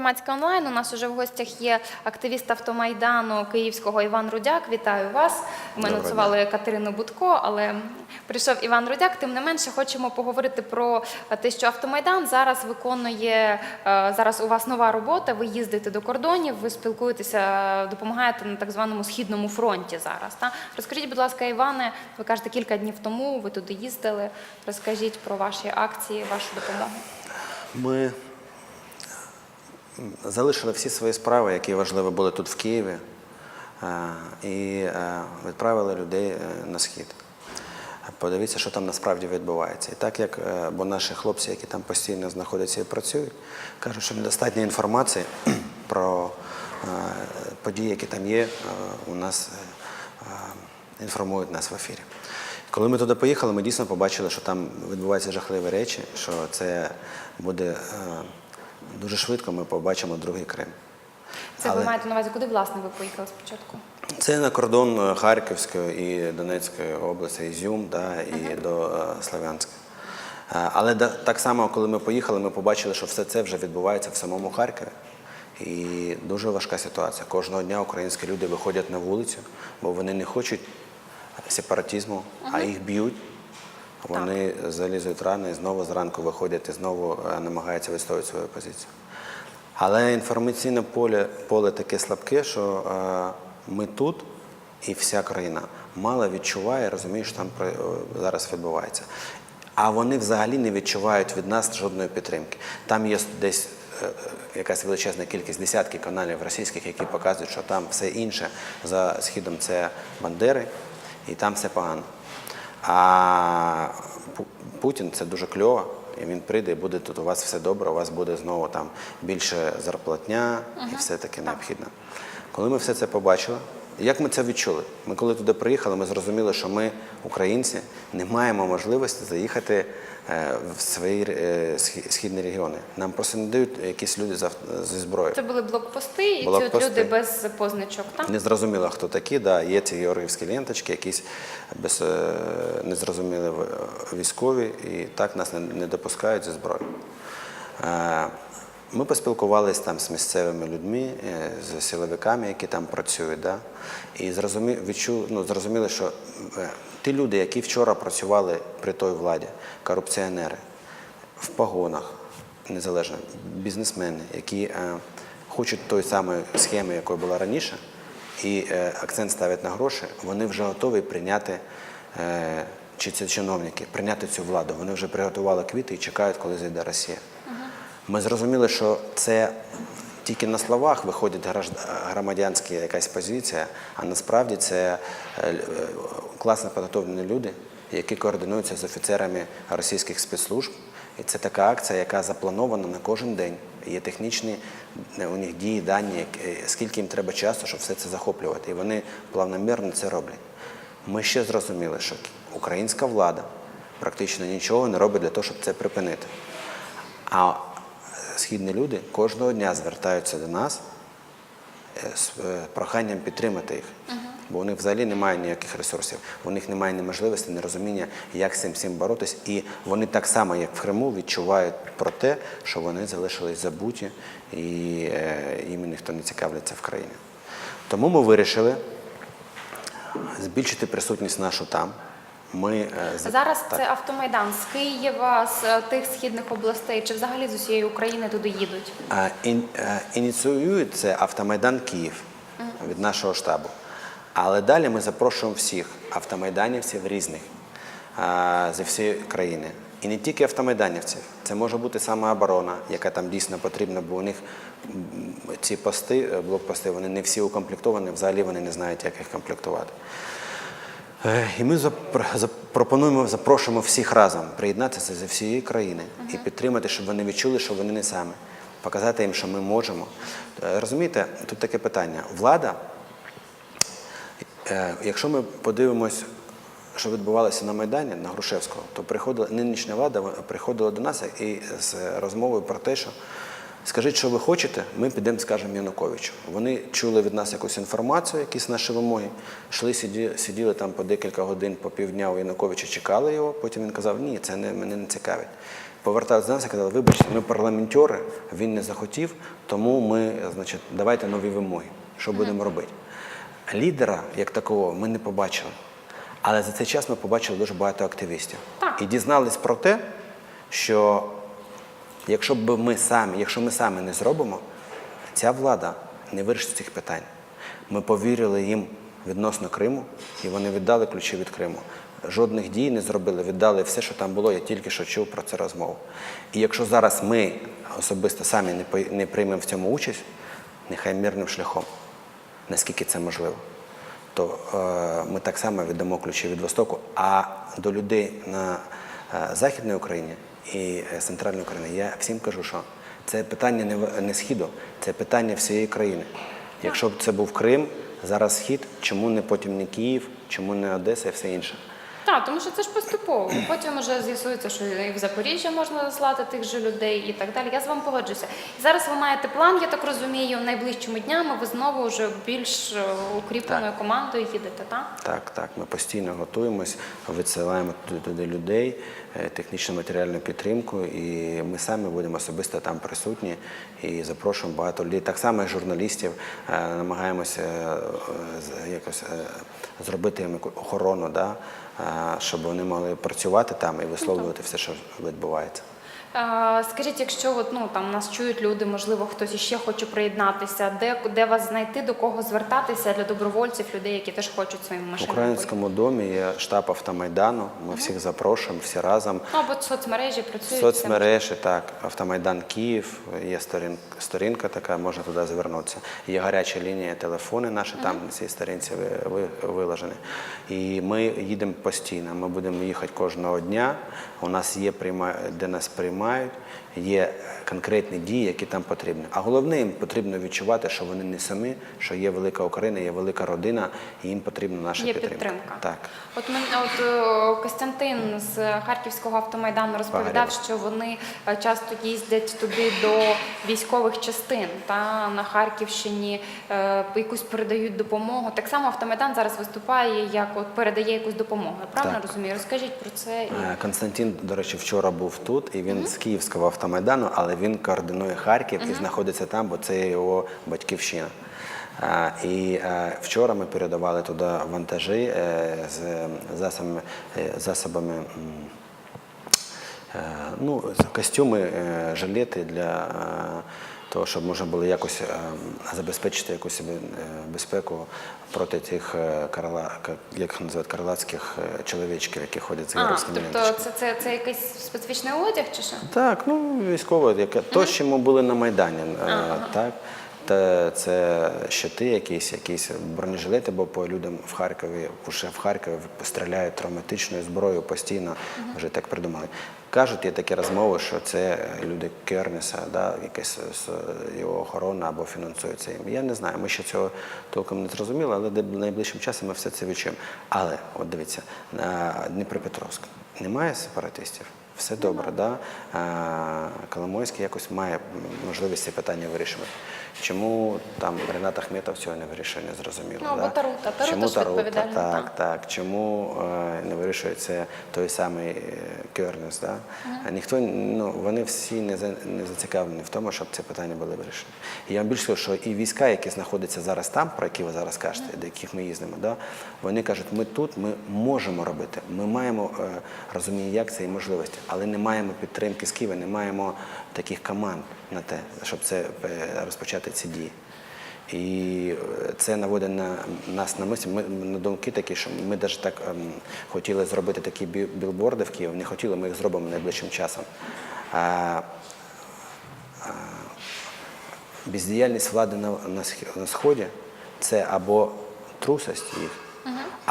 громадське онлайн. У нас уже в гостях є активіст автомайдану Київського Іван Рудяк. Вітаю вас. Ми анонсували Катерину Будко, але прийшов Іван Рудяк. Тим не менше, хочемо поговорити про те, що автомайдан зараз виконує е, зараз. У вас нова робота. Ви їздите до кордонів, ви спілкуєтеся, допомагаєте на так званому східному фронті зараз. Та розкажіть, будь ласка, Іване, ви кажете, кілька днів тому ви туди їздили. Розкажіть про ваші акції, вашу допомогу. Ми залишили всі свої справи, які важливі були тут в Києві, е, і е, відправили людей е, на схід. Подивіться, що там насправді відбувається. І так як, бо наші хлопці, які там постійно знаходяться і працюють, кажуть, що недостатньо інформації про події, які там є, у нас інформують нас в ефірі. Коли ми туди поїхали, ми дійсно побачили, що там відбуваються жахливі речі, що це буде дуже швидко, ми побачимо другий Крим. Це ви маєте на увазі, куди власне ви поїхали спочатку? Це на кордон Харківської і Донецької області, Ізюм да, і до е, Слов'янська. Е, Але так само, коли ми поїхали, ми побачили, що все це вже відбувається в самому Харкові. І дуже важка ситуація. Кожного дня українські люди виходять на вулицю, бо вони не хочуть сепаратизму, а їх б'ють. Вони залізуть рани знову зранку виходять і знову е, намагаються відстоювати свою позицію. Але інформаційне поле, поле таке слабке, що е, ми тут і вся країна мало відчуває, розуміє, що там е, зараз відбувається. А вони взагалі не відчувають від нас жодної підтримки. Там є десь якась величезна кількість десятки каналів російських, які показують, що там все інше за східом це Бандери, і там все погано. А Путін це дуже кльово. І він прийде і буде тут у вас все добре, у вас буде знову там більше зарплатня і все таке необхідне. Коли ми все це побачили, як ми це відчули? Ми коли туди приїхали, ми зрозуміли, що ми, українці, не маємо можливості заїхати е, в свої е, східні регіони. Нам просто не дають якісь люди зі зброєю. Це були блокпости, і ці от люди без позначок. Так? Не зрозуміло, хто такі, да, є ці георгіївські ленточки, якісь без, е, незрозумілі військові, і так нас не, не допускають зі зброєю. Ми поспілкувалися там з місцевими людьми, е, з силовиками, які там працюють, да, і зрозумі, відчу, ну, зрозуміли, що е, ті люди, які вчора працювали при той владі, корупціонери, в погонах, незалежно, бізнесмени, які е, хочуть той самої схеми, якою була раніше, і е, акцент ставлять на гроші, вони вже готові прийняти, е, чи це чиновники, прийняти цю владу. Вони вже приготували квіти і чекають, коли зайде Росія. Ми зрозуміли, що це тільки на словах виходить громадянська якась позиція, а насправді це е, класно підготовлені люди, які координуються з офіцерами російських спецслужб. І це така акція, яка запланована на кожен день. Є технічні е, у них дії, дані, е, скільки їм треба часу, щоб все це захоплювати. І вони плавномірно це роблять. Ми ще зрозуміли, що українська влада практично нічого не робить для того, щоб це припинити. А східні люди кожного дня звертаються до нас е, з е, проханням підтримати їх. Бо у них взагалі немає ніяких ресурсів, у них немає ні можливості, ні розуміння, як з цим всім боротись. І вони так само, як в Криму, відчувають про те, що вони залишились забуті і е, їм ніхто не цікавляться в країні. Тому ми вирішили збільшити присутність нашу там. Ми, е, Зараз так. це автомайдан з Києва, з е, тих східних областей, чи взагалі з усієї України туди їдуть? А, ін- е, Ініціюють це автомайдан Київ від нашого штабу. Але далі ми запрошуємо всіх автомайданівців різних а, зі всієї країни. І не тільки автомайданівців, це може бути самооборона, яка там дійсно потрібна, бо у них ці пости, блокпости, вони не всі укомплектовані, взагалі вони не знають, як їх комплектувати. Е, І ми запр- запропонуємо, запрошуємо всіх разом приєднатися зі всієї країни і підтримати, щоб вони відчули, що вони не самі, показати їм, що ми можемо. Е, Розумієте, тут таке питання. Влада, е, якщо ми подивимось, що відбувалося на Майдані, на Грушевського, то приходила нинішня влада приходила до нас і з розмовою про те, що Скажіть, що ви хочете, ми підемо, скажемо Януковичу. Вони чули від нас якусь інформацію, якісь наші вимоги, йшли, сиді, сиділи там по декілька годин, по півдня у Януковича, чекали його. Потім він казав, ні, це не, мене не цікавить. Повертались до нас і казали, вибачте, ми парламентери, він не захотів, тому ми, значить, давайте нові вимоги. Що будемо робити? Лідера, як такого, ми не побачили. Але за цей час ми побачили дуже багато активістів. Так. І дізнались про те, що якщо б ми самі, якщо ми самі не зробимо, ця влада не вирішить цих питань. Ми повірили їм відносно Криму, і вони віддали ключі від Криму. Жодних дій не зробили, віддали все, що там було. Я тільки що чув про це розмову. І якщо зараз ми особисто самі не приймемо в цьому участь, нехай мирним шляхом, наскільки це можливо, то е, ми так само віддамо ключі від Востоку. А до людей на е, України і центральної України. Я всім кажу, що це питання не, не Східу, це питання всієї країни. Якщо б це був Крим, зараз Схід, чому не потім не Київ, чому не Одеса і все інше? Так, тому що це ж поступово. Потім вже з'ясується, що і в Запоріжжя можна заслати тих же людей і так далі. Я з вами погоджуся. І зараз ви маєте план, я так розумію, найближчими днями ви знову вже більш е, укріпленою командою їдете, так? Так, так, ми постійно готуємось, висилаємо туди, туди людей, е, технічну матеріальну підтримку, і ми самі будемо особисто там присутні і запрошуємо багато людей. Так само і журналістів е, намагаємося якось зробити їм охорону, да, щоб вони могли працювати там і висловлювати все, що відбувається. Скажіть, якщо от, ну, там нас чують люди, можливо, хтось іще хоче приєднатися, де, де вас знайти, до кого звертатися для добровольців, людей, які теж хочуть своїми В машинами? українському домі є штаб автомайдану. Ми всіх запрошуємо, всі разом. Ну, або соцмережі працюють. Соцмережі, так, Автомайдан Київ, є сторін, сторінка така, можна туди звернутися. Є гаряча лінія, телефони наші там на цій сторінці ви- ви- виложені. І ми їдемо постійно. Ми будемо їхати кожного дня. У нас є прийма, де нас приймають, є конкретні дії, які там потрібні. А головне, їм потрібно відчувати, що вони не самі, що є велика Україна, є велика родина, і їм потрібна наша Є підтримка. підтримка. Так. От мен, от е, Костянтин з Харківського автомайдану розповідав, Погреб. що вони е, часто їздять туди до військових частин та на Харківщині е, якусь передають допомогу. Так само автомайдан зараз виступає як от передає якусь допомогу. Я правильно Так. розумію? Розкажіть про це Константин, до речі, вчора був тут, і він з Київського автомайдану, але він координує Харків і знаходиться там, бо це його батьківщина. І вчора ми передавали туди вантажі е, з засобами, е, засобами е, ну, костюми, жилети для е, того, щоб можна було якось е, забезпечити якусь е, безпеку проти тих карала, карла, як називають, карлацьких е, чоловічків, які ходять з а, георгійськими тобто ленточками. це, це, це якийсь специфічний одяг чи що? Так, ну військово, яке то, що ми були на Майдані, Ага. так. Та це щити, якісь, якісь бронежилети, бо по людям в Харкові, вже в Харкові стріляють травматичною зброєю постійно, вже так придумали. Кажуть, є такі розмови, що це люди Кернеса, да, якась його охорона або фінансується їм. Я не знаю, ми ще цього толком не зрозуміли, але найближчим часом ми все це відчуємо. Але от дивіться, на Дніпропетровськ немає сепаратистів. Все добре, да? Коломойський якось має можливість ці питання вирішувати. Чому там Ренат Ахметов цього не вирішує, не зрозуміло. Ну, або да? Тарута. Тарута Чому Тарута, так, так. так. Чому е, не вирішується той самий е, Кернес, да? А Ніхто, ну, вони всі не, за, не зацікавлені в тому, щоб ці питання були вирішені. І я вам більше скажу, що і війська, які знаходяться зараз там, про які ви зараз кажете, до яких ми їздимо, да? вони кажуть, ми тут, ми можемо робити, ми маємо е, розуміння, як це і можливості, але не маємо підтримки з Києва, не маємо таких команд на те, щоб це е, розпочати ці дії. І це наводить на нас на мислі. Ми на думки такі, що ми навіть так ем, хотіли зробити такі білборди в Києві. Не хотіли, ми їх зробимо найближчим часом. А, а, бездіяльність влади на, на сході це або трусость їх,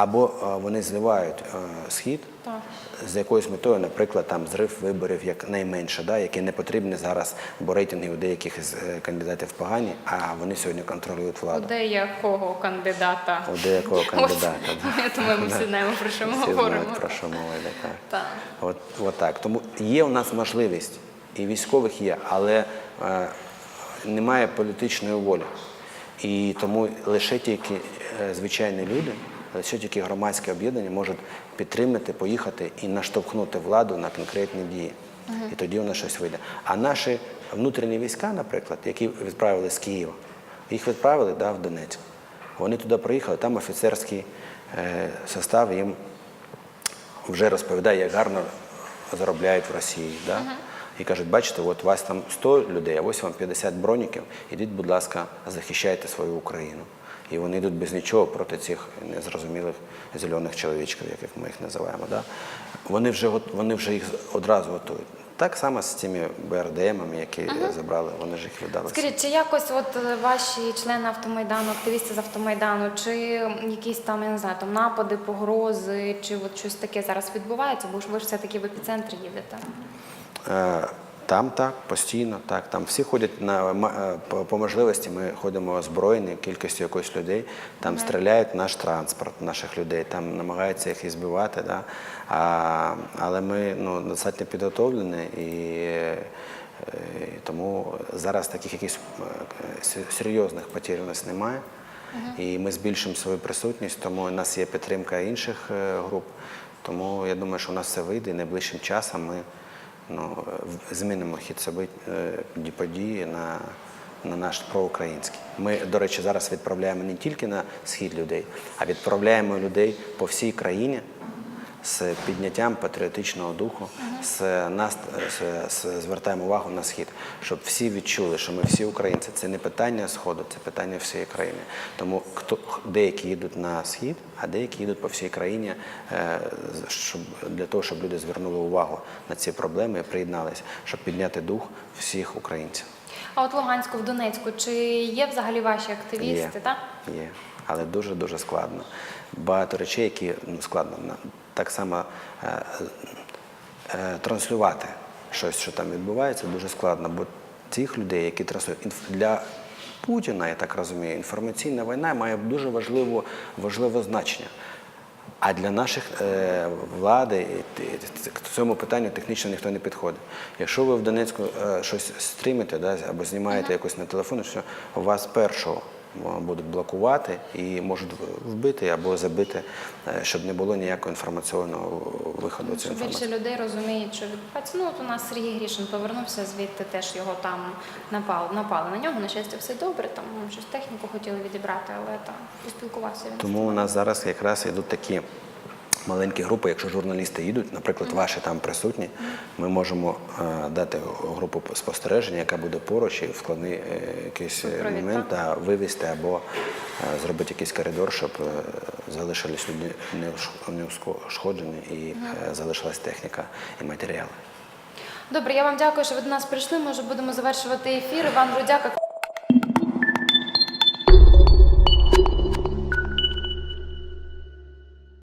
або е, вони зливають е, схід Так. з якоюсь метою, наприклад, там зрив виборів як найменше, да, які не потрібні зараз, бо рейтинги у деяких з е, кандидатів погані, а вони сьогодні контролюють У владу. деякого кандидата. У деякого кандидата. да. Я думаю, ми всі знаємо, про що ми Всі говоримо. знають, про що мова йде. Так. Так. От, от так. Тому є у нас можливість, і військових є, але е, немає політичної волі. І тому лише тільки е, звичайні люди, лише тільки громадське об'єднання можуть підтримати, поїхати і наштовхнути владу на конкретні дії. І тоді воно щось вийде. А наші внутрішні війська, наприклад, які відправили з Києва, їх відправили да, в Донецьк. Вони туди приїхали, там офіцерський е, состав їм вже розповідає, як гарно заробляють в Росії. Да? І кажуть, бачите, от у вас там 100 людей, а ось вам 50 броніків, ідіть, будь ласка, захищайте свою Україну. І вони йдуть без нічого проти цих незрозумілих зелених чоловічків, яких ми їх називаємо. Да? Вони, вже, вони вже їх одразу готують. Так само з цими БРДМами, які забрали, вони ж їх віддали. Скажіть, чи якось от е, ваші члени автомайдану, активісти з автомайдану, чи якісь там, я не знаю, там напади, погрози, чи от щось таке зараз відбувається? Бо ж ви ж все-таки в епіцентрі їдете. Е, Там так, постійно, так. Там всі ходять на е, по, можливості. Ми ходимо озброєні кількістю якоїсь людей. Там стріляють наш транспорт, наших людей, там намагаються їх і збивати. Да? А, але ми ну, достатньо підготовлені і. е, і Тому зараз таких якихось е, серйозних потерь у нас немає. І ми збільшимо свою присутність, тому у нас є підтримка інших груп. Тому я думаю, що у нас все вийде і найближчим часом ми ну, змінимо хід е, ді- події на, на наш проукраїнський. Ми, до речі, зараз відправляємо не тільки на схід людей, а відправляємо людей по всій країні з підняттям патріотичного духу, з, нас, звертаємо увагу на схід, щоб всі відчули, що ми всі українці. Це не питання сходу, це питання всієї країни. Тому хто деякі їдуть на схід, а деякі їдуть по всій країні, е, щоб для того, щоб люди звернули увагу на ці проблеми і приєдналися, щоб підняти дух всіх українців. А от Луганську, в Донецьку, чи є взагалі ваші активісти? Є. Так? Є, але дуже дуже складно. Багато речей, які ну, складно на- так само е, е, транслювати щось, що там відбувається, дуже складно. Бо тих людей, які транслюють для Путіна, я так розумію, інформаційна війна має дуже важливо, важливе значення. А для наших е, влади к цьому питанню технічно ніхто не підходить. Якщо ви в Донецьку е, щось стрімите да, або знімаєте якось на телефон, що у вас першого будуть блокувати і можуть вбити або забити, е, щоб не було ніякого інформаційного виходу Щоб більше людей розуміють, що відбувається. Ну, от у нас Сергій Грішин повернувся, звідти теж його там напали, напали на нього. На щастя, все добре, там щось техніку хотіли відібрати, але там поспілкувався він. Тому у нас зараз якраз йдуть такі маленькі групи. Якщо журналісти їдуть, наприклад, ваші там присутні, ми можемо е, дати групу спостереження, яка буде поруч і в складний е, якийсь момент та вивезти або е, зробити якийсь коридор, щоб залишились люди неуш- неушкоджені і залишилась техніка і матеріали. Добре, я вам дякую, що ви до нас прийшли. Ми вже будемо завершувати ефір. Іван Рудяк,